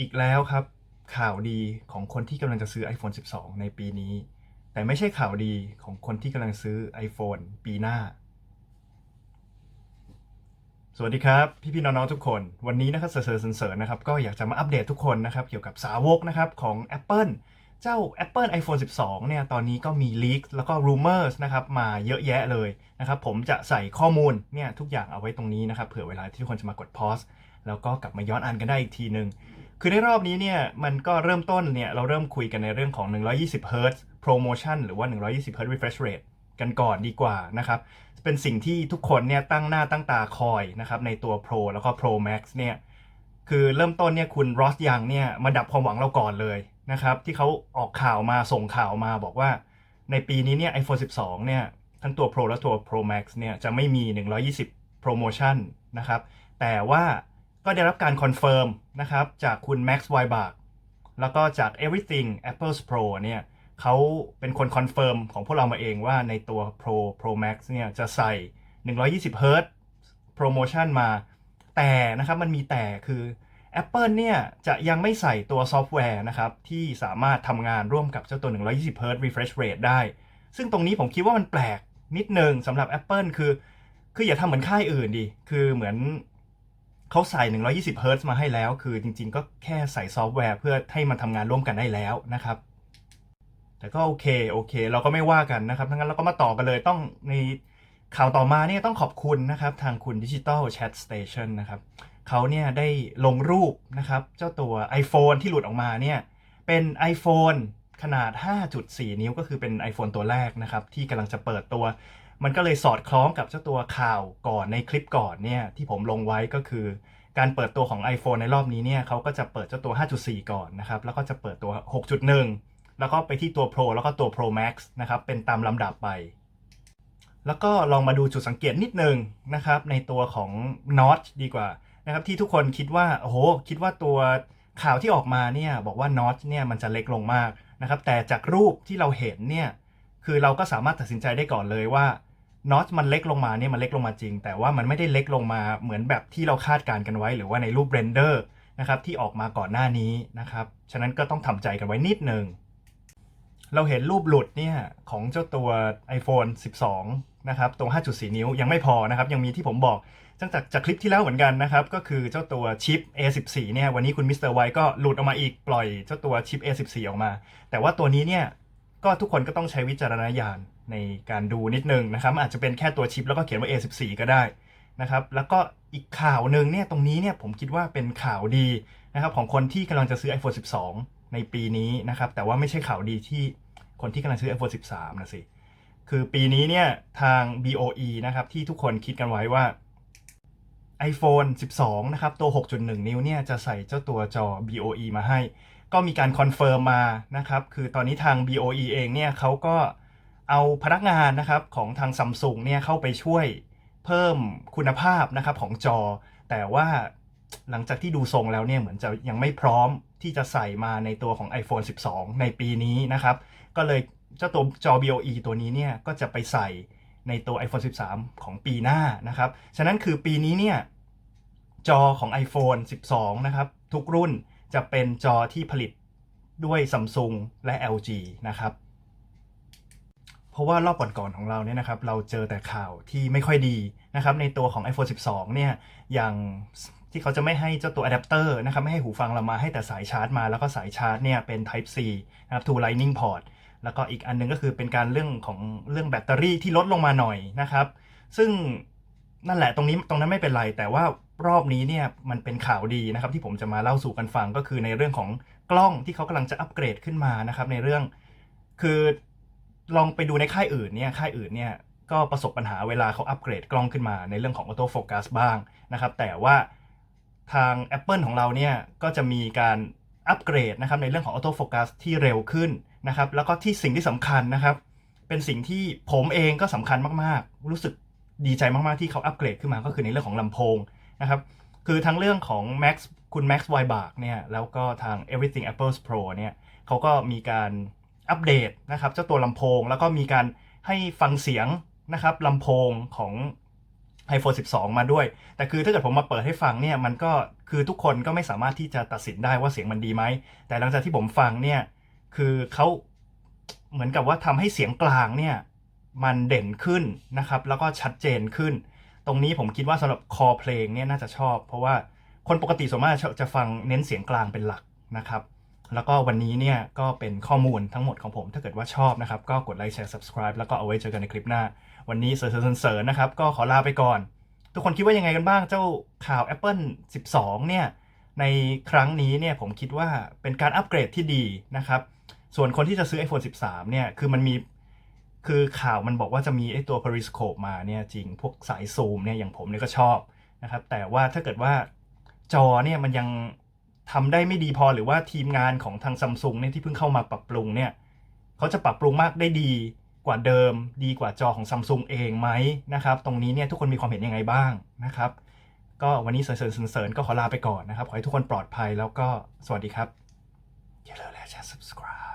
อีกแล้วครับ ข่าวดีของคนที่กำลังจะซื้อ iPhone 12 ในปีนี้ แต่ไม่ใช่ข่าวดีของคนที่กำลังซื้อ iPhone ปีหน้า สวัสดีครับ พี่พี่น้องๆทุกคน วันนี้นะครับเสริร์เสริญนะครับ ก็อยากจะมาอัปเดตทุกคนนะครับ เกี่ยวกับสาวกนะครับของ Apple เจ้า Apple iPhone 12 เนี่ย ตอนนี้ก็มีลีกแล้วก็ rumors นะครับ มาเยอะแยะเลยนะครับ ผมจะใส่ข้อมูลเนี่ย ทุกอย่างเอาไว้ตรงนี้นะครับ เผื่อเวลาที่ทุกคนจะมากด pause แล้วก็กลับมาย้อนอ่านกันได้อีกทีหนึ่ง คือในรอบนี้เนี่ยมันก็เริ่มต้นเนี่ยเราเริ่มคุยกันในเรื่องของ 120 Hz promotion หรือว่า 120 Hz refresh rate กันก่อนดีกว่านะครับ เป็นสิ่งที่ทุกคนเนี่ยตั้งหน้าตั้งตาคอยนะครับในตัว Pro แล้วก็ Pro Max เนี่ยคือเริ่มต้นเนี่ยคุณรอสยังเนี่ยมาดับความหวังเราก่อนเลยนะครับที่เขาออกข่าวมาส่งข่าวมาบอกว่าในปีนี้เนี่ย iPhone 12 เนี่ยทั้งตัว Pro และตัว Pro Max เนี่ยจะไม่มี 120 promotion นะครับแต่ว่า ก็ได้รับการคอนเฟิร์มนะครับจากคุณ Max w e b a c แล้วก็จาก Everything apple's Pro เนี่ยเขาเป็นคนคอนเฟิร์มของพวกเรามาเองว่าในตัว Pro Pro Max เนี่ยจะใส่ 120 Hz promotion มา แต่นะครับมันมีแต่คือ Apple เนี่ยจะยังไม่ใส่ตัวซอฟต์แวร์นะครับที่สามารถทำงานร่วมกับเจ้าตัว 120 Hz refresh rate ได้ ซึ่งตรงนี้ผมคิดว่ามันแปลกนิดนึงสำหรับ Apple คือ คืออย่าทำเหมือนค่ายอื่นดิคือเหมือน เขาใส่ 120 Hz มาให้แล้ว คือจริงๆ ก็แค่ใส่ซอฟต์แวร์เพื่อให้มันทำงานร่วมกันได้แล้วนะครับ แต่ก็โอเคโอเค เราก็ไม่ว่ากันนะครับทั้งนั้นเราก็มาต่อกันเลยต้องในข่าวต่อมาเนี่ยต้องขอบคุณนะครับ ทางคุณ Digital Chat Station นะครับเขาเนี่ยได้ลงรูปนะครับ เจ้าตัว iPhone ที่หลุดออกมาเนี่ยเป็น iPhone ขนาด 5.4 นิ้วก็คือเป็น iPhone ตัวแรกนะครับ ที่กำลังจะเปิดตัว มันก็เลยสอดคล้องกับเจ้าตัวข่าวก่อนในคลิปก่อนเนี่ยที่ผมลงไว้ก็คือ การเปิดตัวของ iPhone ในรอบนี้เนี่ยเขาก็จะเปิดเจ้าตัว 5.4 ก่อนนะครับแล้วก็จะเปิดตัว 6.1 แล้วก็ไปที่ตัว Pro แล้วก็ตัว Pro Max นะครับเป็นตามลำดับไป แล้วก็ลองมาดูจุดสังเกตนิดนึงนะครับในตัวของ Notch ดีกว่านะครับที่ทุกคนคิดว่าโอ้โหคิดว่าตัวข่าวที่ออกมาเนี่ยบอกว่า Notch เนี่ยมันจะเล็กลงมากนะครับแต่จากรูปที่เราเห็นเนี่ยคือเราก็สามารถตัดสินใจได้ก่อนเลยว่า น็อตมันเล็กลงมาเนี่ยมันเล็กลงมาจริง แต่ว่ามันไม่ได้เล็กลงมาเหมือนแบบที่เราคาดการณ์กันไว้ หรือว่าในรูปเรนเดอร์นะครับที่ออกมาก่อนหน้านี้นะครับ ฉะนั้นก็ต้องทำใจกันไว้นิดหนึ่งเราเห็นรูปหลุดเนี่ยของเจ้าตัว iPhone 12 นะครับตัว5.4 นิ้วยังไม่พอนะครับ ยังมีที่ผมบอกตั้งแต่จากคลิปที่แล้วเหมือนกันนะครับ ก็คือเจ้าตัวชิป A14 เนี่ยวันนี้คุณมิสเตอร์ไวก็หลุดออกมาอีกปล่อยเจ้าตัวชิป A14 ออกมา แต่ว่าตัวนี้เนี่ย ก็ทุกคนก็ต้องใช้วิจารณญาณในการดูนิดนึงนะครับอาจจะเป็นแค่ตัวชิปแล้วก็เขียนว่า A14 ก็ได้นะครับแล้วก็อีกข่าวหนึ่งเนี่ยตรงนี้เนี่ยผมคิดว่าเป็นข่าวดีนะครับของคนที่กำลังจะซื้อ iPhone 12 ในปีนี้นะครับแต่ว่าไม่ใช่ข่าวดีที่คนที่กำลังซื้อ iPhone 13 นะสิ คือปีนี้เนี่ยทาง BOE นะครับที่ทุกคนคิดกันไว้ว่า iPhone 12 นะครับตัว 6.1 นิ้วเนี่ยจะใส่เจ้าตัวจอ BOE มาให้ ก็มีการคอนเฟิร์มมานะครับคือตอนนี้ทาง BOE เองเนี่ยเขาก็เอาพนักงานนะครับของทางซัมซุงเนี่ยเข้าไปช่วยเพิ่มคุณภาพนะครับของจอ แต่ว่าหลังจากที่ดูทรงแล้วเนี่ยเหมือนจะยังไม่พร้อมที่จะใส่มาในตัวของ iPhone 12 ในปีนี้นะครับ ก็เลยเจ้าตัวจอ BOE ตัวนี้เนี่ยก็จะไปใส่ในตัว iPhone 13 ของปีหน้านะครับ ฉะนั้นคือปีนี้เนี่ยจอของ iPhone 12 นะครับ ทุกรุ่น จะเป็นจอที่ผลิตด้วย Samsung และ LG นะครับ เพราะว่ารอบก่อนๆของเราเนี่ยนะครับ เราเจอแต่ข่าวที่ไม่ค่อยดีนะครับ ในตัวของ iPhone 12 เนี่ย อย่างที่เขาจะไม่ให้เจ้าตัวอะแดปเตอร์นะครับ ไม่ให้หูฟังเรามาให้แต่สายชาร์จมา แล้วก็สายชาร์จเนี่ยเป็น Type C นะครับ to Lightning port แล้วก็อีกอันนึงก็คือเป็นการเรื่องของเรื่องแบตเตอรี่ที่ลดลงมาหน่อยนะครับ ซึ่ง นั่นแหละตรงนี้ตรงนั้นไม่เป็นไร แต่ว่ารอบนี้เนี่ยมันเป็นข่าวดีนะครับ ที่ผมจะมาเล่าสู่กันฟังก็คือในเรื่องของกล้องที่เขากำลังจะอัปเกรดขึ้นมานะครับ ในเรื่องคือลองไปดูในค่ายอื่นเนี่ยค่ายอื่นเนี่ยก็ประสบปัญหาเวลาเขาอัปเกรดกล้องขึ้นมาในเรื่องของออโต้โฟกัสบ้างนะครับ แต่ว่าทาง Apple ของเราเนี่ยก็จะมีการอัปเกรดนะครับในเรื่องของออโต้โฟกัสที่เร็วขึ้นนะครับ แล้วก็ที่สิ่งที่สำคัญนะครับ เป็นสิ่งที่ผมเองก็สำคัญมากๆ รู้สึก ดีใจมากๆที่เขาอัปเกรดขึ้นมาก็คือในเรื่องของลำโพงนะครับคือทั้งเรื่องของ Max คุณ Max w e b a c เนี่ยแล้วก็ทาง Everything apples Pro เนี่ยเขาก็มีการอัปเดตนะครับเจ้าตัวลำโพง แล้วก็มีการให้ฟังเสียงนะครับลำโพงของ iPhone 12 มาด้วย แต่คือถ้าเกิดผมมาเปิดให้ฟังเนี่ยมันก็คือทุกคนก็ไม่สามารถที่จะตัดสินได้ว่าเสียงมันดีไหม แต่หลังจากที่ผมฟังเนี่ยคือเขาเหมือนกับว่าทำให้เสียงกลางเนี่ย มันเด่นขึ้นนะครับ แล้วก็ชัดเจนขึ้น ตรงนี้ผมคิดว่าสำหรับคอเพลงเนี่ยน่าจะชอบ เพราะว่าคนปกติส่วนมากจะฟังเน้นเสียงกลางเป็นหลักนะครับแล้วก็วันนี้เนี่ยก็เป็นข้อมูลทั้งหมดของผม ถ้าเกิดว่าชอบนะครับ ก็กดไลค์แชร์ subscribe แล้วก็เอาไว้เจอกันในคลิปหน้า วันนี้เสริญๆนะครับ ก็ขอลาไปก่อน ทุกคนคิดว่ายังไงกันบ้างเจ้าข่าว Apple 12 เนี่ย ในครั้งนี้เนี่ยผมคิดว่าเป็นการอัปเกรดที่ดีนะครับ ส่วนคนที่จะซื้อ iPhone 13 เนี่ย คือมันมี คือข่าวมันบอกว่าจะมีไอ้ตัว periscope มาเนี่ยจริงพวกสายซูมเนี่ยอย่างผมเนี่ยก็ชอบนะครับแต่ว่าถ้าเกิดว่าจอเนี่ยมันยังทำได้ไม่ดีพอหรือว่าทีมงานของทางซัมซุงเนี่ยที่เพิ่งเข้ามาปรับปรุงเนี่ยเขาจะปรับปรุงมากได้ดีกว่าเดิม ดีกว่าจอของซัมซุงเองไหมนะครับ ตรงนี้เนี่ยทุกคนมีความเห็นยังไงบ้างนะครับ ก็วันนี้เสริญๆๆก็ขอลาไปก่อนนะครับ ขอให้ทุกคนปลอดภัยแล้วก็สวัสดีครับอย่าลืมแชร์ subscribe